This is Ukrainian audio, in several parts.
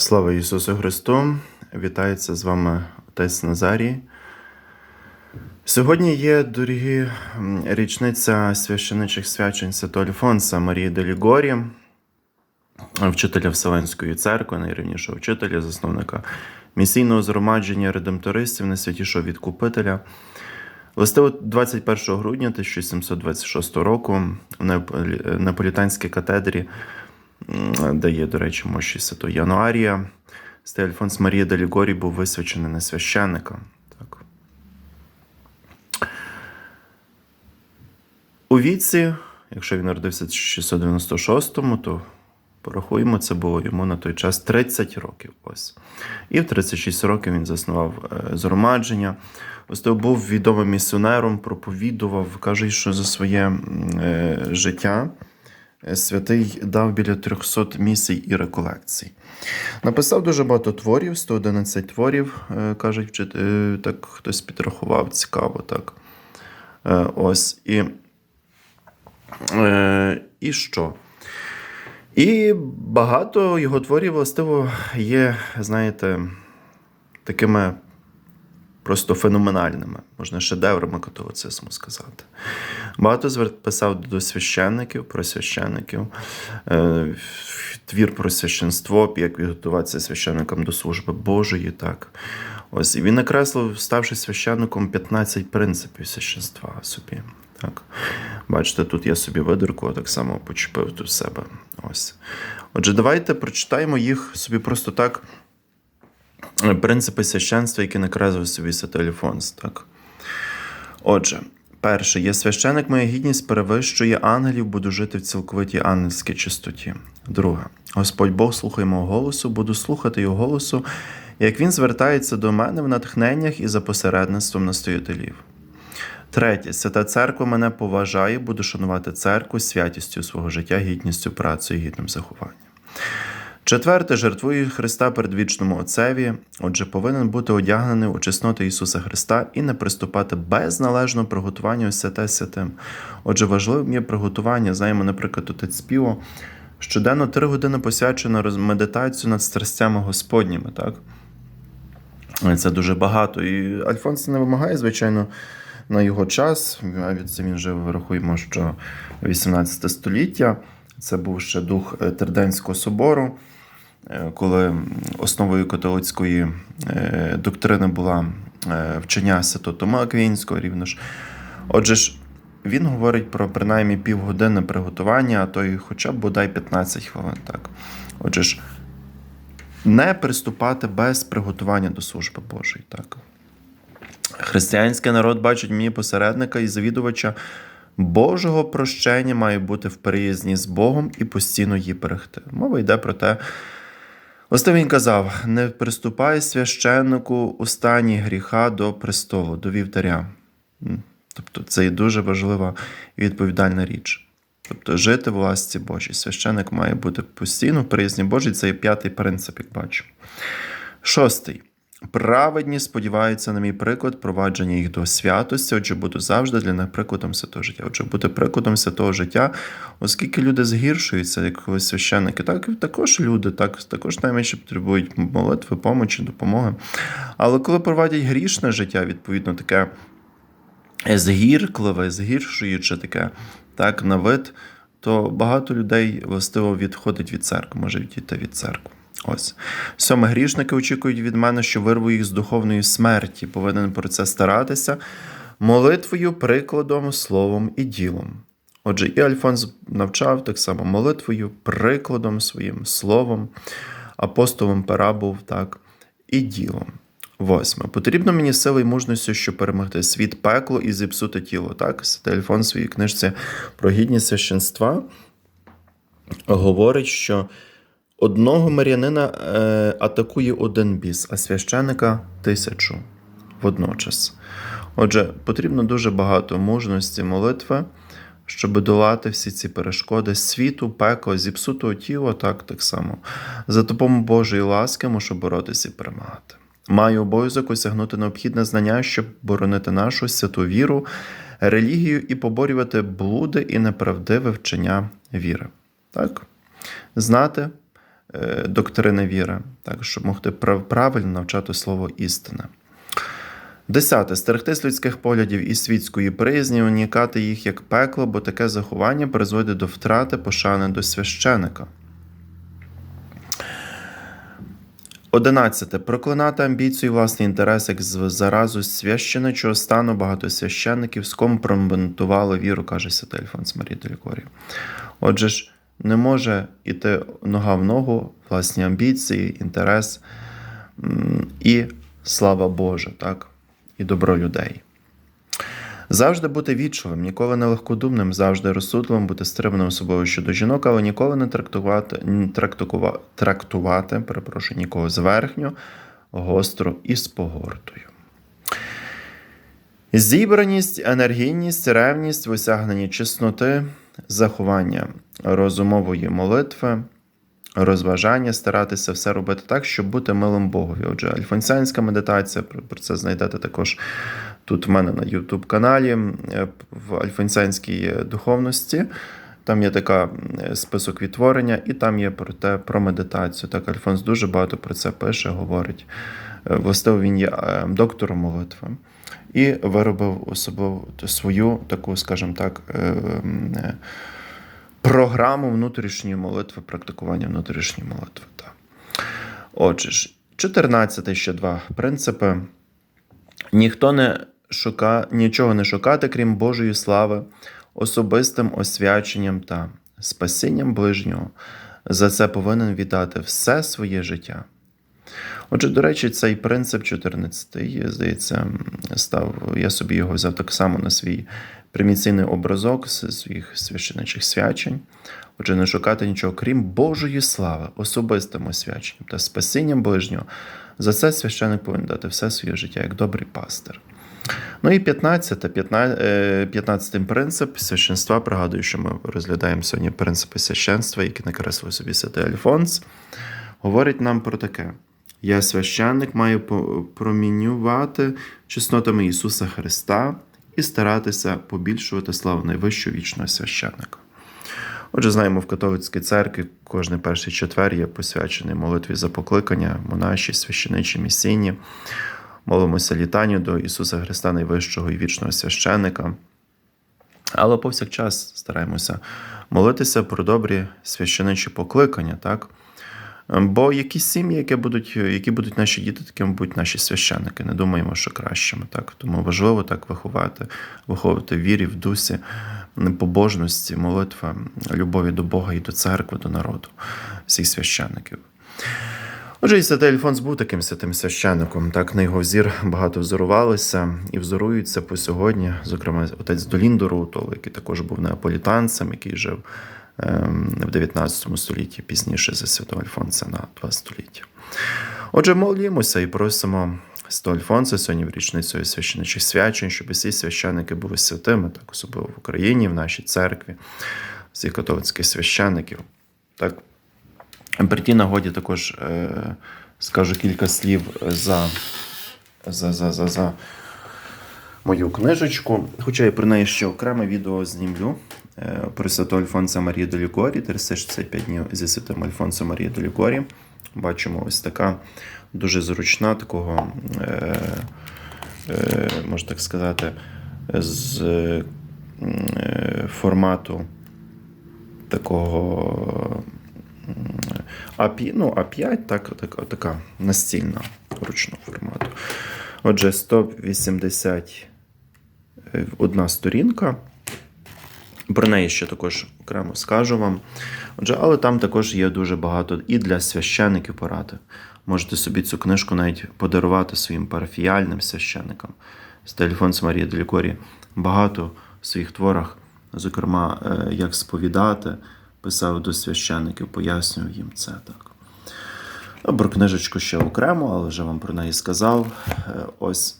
Слава Ісусу Христу! Вітається з вами Отець Назарій. Сьогодні є, дорогі, річниця священичих свячень Святого Альфонса Марії Делігорі, вчителя Вселенської церкви, найрівнішого вчителя, засновника місійного згромадження редемтористів, найсвятішого відкупителя. Властиво 21 грудня 1726 року в Неаполі- Неаполітанській катедрі де є, до речі, мощі Святого Януарія. Святий Альфонс Марія Делігорі був висвячений на священника. Так. У віці, якщо він народився в 696-му, то порахуємо, це було йому на той час 30 років. Ось. І в 36 років він заснував е, згромадження. Ось то був відомим місіонером, проповідував, каже, що за своє е, життя. Е, Святий дав біля 300 місій і реколекцій. Написав дуже багато творів, 111 творів, е, кажуть, е, так хтось підрахував, цікаво так. Ось. І, і що? І багато його творів, властиво, є, знаєте, такими просто феноменальними, можна шедеврами католицизму сказати. Багато звер- писав до священників, про священників, е, твір про священство, як підготуватися священникам до служби Божої. Так. Ось, і він накреслив, ставши священником, 15 принципів священства собі. Так. Бачите, тут я собі видирку, так само почепив тут себе. Ось. Отже, давайте прочитаємо їх собі просто так. Принципи священства, які накреслив собі Святий Так. Отже, перше, є священик, моя гідність перевищує ангелів, буду жити в цілковитій ангельській чистоті. Друге, Господь Бог слухає мого голосу, буду слухати його голосу, як він звертається до мене в натхненнях і за посередництвом настоятелів. Третє, свята церква мене поважає, буду шанувати церкву святістю свого життя, гідністю, працею, гідним захованням. Четверте, жертвую Христа перед вічному Отцеві, отже, повинен бути одягнений у чесноти Ісуса Христа і не приступати без належного приготування у святе святим. Отже, важливим є приготування. Знаємо, наприклад, отець співу, щоденно три години посвячено медитацію над страстями Господніми. Так? Це дуже багато. І Альфонс не вимагає, звичайно, на його час. Це він жив, рахуємо, що 18 століття. Це був ще дух е, Терденського собору, е, коли основою католицької е, доктрини була е, вчення Святого Тома Аквінського рівно ж. Отже ж, він говорить про принаймні півгодини приготування, а то й хоча б бодай 15 хвилин. Так. Отже ж, не приступати без приготування до служби Божої. Так. Християнський народ бачить мені посередника і завідувача Божого прощення має бути в приязні з Богом і постійно її берегти. Мова йде про те, ось він казав: не приступай священнику у стані гріха до престолу, до вівтаря. Тобто це є дуже важлива і відповідальна річ. Тобто жити в власті Божій. Священик має бути постійно в приязні Божій. Це є п'ятий принцип, як бачу. Шостий. Праведні сподіваються на мій приклад, провадження їх до святості, отже, буду завжди для них прикладом святого життя. Отже, бути прикладом святого життя, оскільки люди згіршуються, як священники, так і також люди, так, також найменше потребують молитви, помочі, допомоги. Але коли проводять грішне життя, відповідно, таке згіркливе, згіршуюче таке, так, на вид, то багато людей властиво відходить від церкви, може відійти від церкви. Ось. Сьоме, грішники очікують від мене, що вирву їх з духовної смерті. Повинен про це старатися молитвою, прикладом, словом і ділом. Отже, і Альфонс навчав так само молитвою, прикладом своїм словом, апостолом пера був так, і ділом. Восьме. Потрібно мені сили і мужності, щоб перемогти світ, пекло і зіпсути тіло. Так, Святий Альфон в своїй книжці про гідність священства говорить, що одного мар'янина е, атакує один біс, а священика тисячу водночас. Отже, потрібно дуже багато мужності молитви, щоб долати всі ці перешкоди світу, пекло, зіпсутого тіла, так, так само. За допомогою Божої ласки мушу боротися і перемагати. Маю обов'язок осягнути необхідне знання, щоб боронити нашу святу віру, релігію і поборювати блуди і неправдиве вчення віри. Так? Знати, доктрини віри, так, щоб могти правильно навчати слово істини. Десяте. Стерегтись людських поглядів і світської приязні, унікати їх як пекло, бо таке заховання призводить до втрати пошани до священика. Одинадцяте. Проклинати амбіцію і власний інтерес як заразу священичого стану багато священників скомпрометувало віру, каже святий Альфонс Марія Делікорі. Отже ж, не може іти нога в ногу власні амбіції, інтерес і слава Божа, так? і добро людей. Завжди бути вічливим, ніколи не легкодумним, завжди розсудливим, бути стриманим собою щодо жінок, але ніколи не трактувати, н- трактувати перепрошую, нікого зверхньо, гостро і з погортою. Зібраність, енергійність, ревність в осягненні чесноти, заховання розумової молитви, розважання, старатися все робити так, щоб бути милим Богові. Отже, альфонсіанська медитація, про це знайдете також тут в мене на YouTube каналі е, в альфонсіанській духовності. Там є така е, список відтворення, і там є про те про медитацію. Так, Альфонс дуже багато про це пише, говорить. Е, Властиво він є доктором молитви і виробив особливо свою таку, скажімо так, програму внутрішньої молитви, практикування внутрішньої молитви. Так. Отже ж, 14 ще два принципи. Ніхто не шука, нічого не шукати, крім Божої слави, особистим освяченням та спасінням ближнього. За це повинен віддати все своє життя. Отже, до речі, цей принцип 14, здається, став. Я собі його взяв так само на свій приміційний образок з своїх священичих свячень. Отже, не шукати нічого, крім Божої слави, особистим освяченням та спасінням ближнього. За це священик повинен дати все своє життя як добрий пастир. Ну і 15, 15, 15 принцип священства. Пригадую, що ми розглядаємо сьогодні принципи священства, які накреслив собі святий Альфонс. Говорить нам про таке: я священник маю промінювати чеснотами Ісуса Христа і старатися побільшувати славу найвищого вічного священника. Отже, знаємо, в католицькій церкві кожний перший четвер є посвячений молитві за покликання, монаші, священичі, місійні. Молимося літанню до Ісуса Христа, найвищого і вічного священика. Але повсякчас стараємося молитися про добрі священичі покликання, так? Бо якісь сім'ї, які будуть, які будуть наші діти, такими будуть наші священники. Не думаємо, що кращими. Так? Тому важливо так виховати, виховувати вірі, в дусі, побожності, молитви, любові до Бога і до церкви, до народу, всіх священників. Отже, і святий Альфонс був таким святим священником. Так на його взір багато взорувалися і взоруються по сьогодні. Зокрема, отець Доліндо Рутол, який також був неаполітанцем, який жив ем, в 19 столітті, пізніше за святого Альфонса на 2 століття. Отже, молімося і просимо Святого Альфонса сьогодні в річницю священичих свячень, щоб всі священники були святими, так особливо в Україні, в нашій церкві, всіх католицьких священників. Так, при тій нагоді також е, скажу кілька слів за, за, за, за, за мою книжечку. Хоча я про неї ще окреме відео знімлю е, про святого Альфонса Марії Делікорі, 365 днів зі святим Альфонсом Марії Делікорі. Бачимо ось така дуже зручна, такого, е, е, можна так сказати, з формату такого А5, ну, А5, так, так, така настільна ручного формату. Отже, 181 сторінка. Про неї ще також окремо скажу вам. Отже, але там також є дуже багато і для священиків поради. Можете собі цю книжку навіть подарувати своїм парафіяльним священникам. Стельфонс Марія Делікорі багато в своїх творах, зокрема, е, як сповідати, писав до священників, пояснював їм це так. Про книжечку ще окремо, але вже вам про неї сказав. Е, Ось.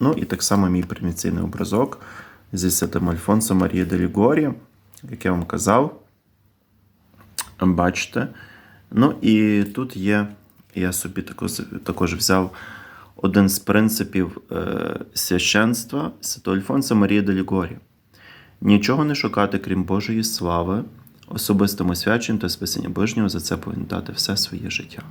Ну і так само мій приміційний образок зі святим Альфонсом Марії Делігорі, як я вам казав. Бачите. Ну і тут є, я собі також, також взяв один з принципів е, священства Святого Альфонса Марії Делігорі. Нічого не шукати, крім Божої слави, особистому свяченню та спасіння ближнього за це повинен дати все своє життя.